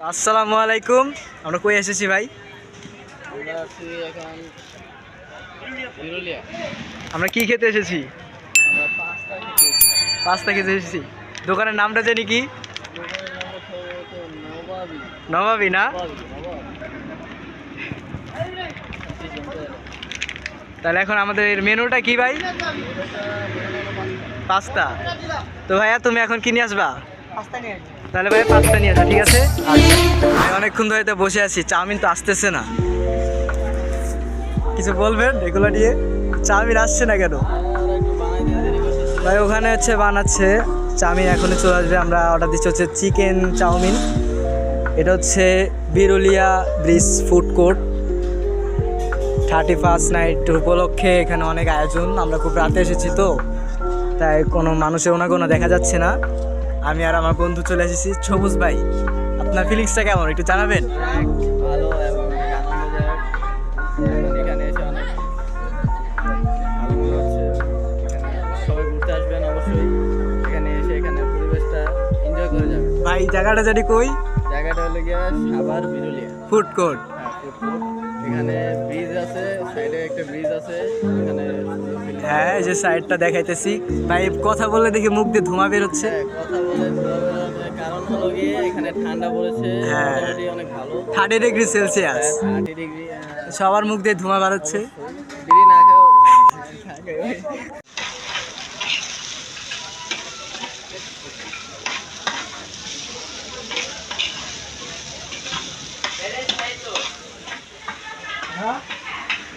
আসসালামু আলাইকুম। আমরা কই এসেছি ভাই? আমরা কি খেতে এসেছি? পাস্তা খেতে এসেছি। দোকানের নামটা জানি কি? নবাবি। না। তাহলে এখন আমাদের মেনুটা কি ভাই? পাস্তা। তো ভাইয়া তুমি এখন কি নিয়ে আসবা? তাহলে ভাই পাস্তা নিয়ে আসো, ঠিক আছে? অনেকক্ষণ ধরে তো বসে আছি, চাউমিন তো আসতেছে না। কিছু বলবেন এগুলো নিয়ে? চাউমিন আসছে না কেন? ভাই, ওখানে হচ্ছে বানাচ্ছে চাউমিন, এখনই চলে আসবে। আমরা অর্ডার দিচ্ছি হচ্ছে চিকেন চাউমিন। এটা হচ্ছে Birulia bridge food court. Thirty first night উপলক্ষে এখানে অনেক আয়োজন। আমরা খুব রাতে এসেছি তো, তাই কোনো মানুষের ওনাগোনা দেখা যাচ্ছে না। আমি আর আমার বন্ধু চলে এসেছি সবুজ ভাই। আপনার ফিলিংসটা কেমন? একটু জানাবেন? ভাই জায়গাটা জানি কই? জায়গাটা হলো গিয়া সাভার বিরুলিয়া। Food court. হ্যাঁ, এখানে ব্রিজ আছে একটা ব্রিজ আছে এখানে হ্যাঁ এই যে সাইডটা দেখাইতেছি। ভাই কথা বলে দেখি মুখ দিয়ে ধোঁয়া বেরোচ্ছে। হ্যাঁ, কথা বলে কারণ হলো গিয়ে এখানে ঠান্ডা পড়েছে হ্যাঁ। অনেক ভালো। Thirty degree Celsius thirty degree সবার মুখ দিয়ে ধোঁয়া বেরোচ্ছে। না খেয়েও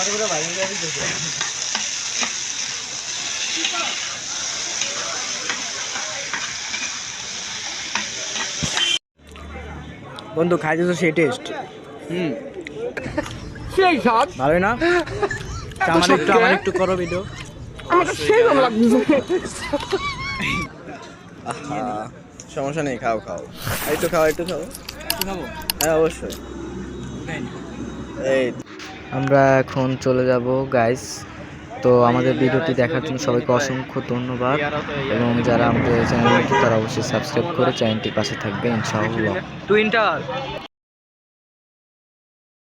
দেখে। বন্ধু খাইতে তো সেই টেস্ট হুম। সেই স্বাদ? ভালোই না? আমার একটু আমার একটু করো ভিডিও সেই ভালো লাগছে সমস্যা নেই খাও খাও। একটু খাও একটু খাও। হ্যাঁ অবশ্যই। এই আমরা এখন চলে যাব গাইস তো আমাদের ভিডিওটি দেখার জন্য সবাইকে অসংখ্য ধন্যবাদ। এবং যারা আমাদের চ্যানেলটি তারা অবশ্যই সাবস্ক্রাইব করে চ্যানেলটির পাশে থাকবে ইনশাআল্লাহ। টুইন্টার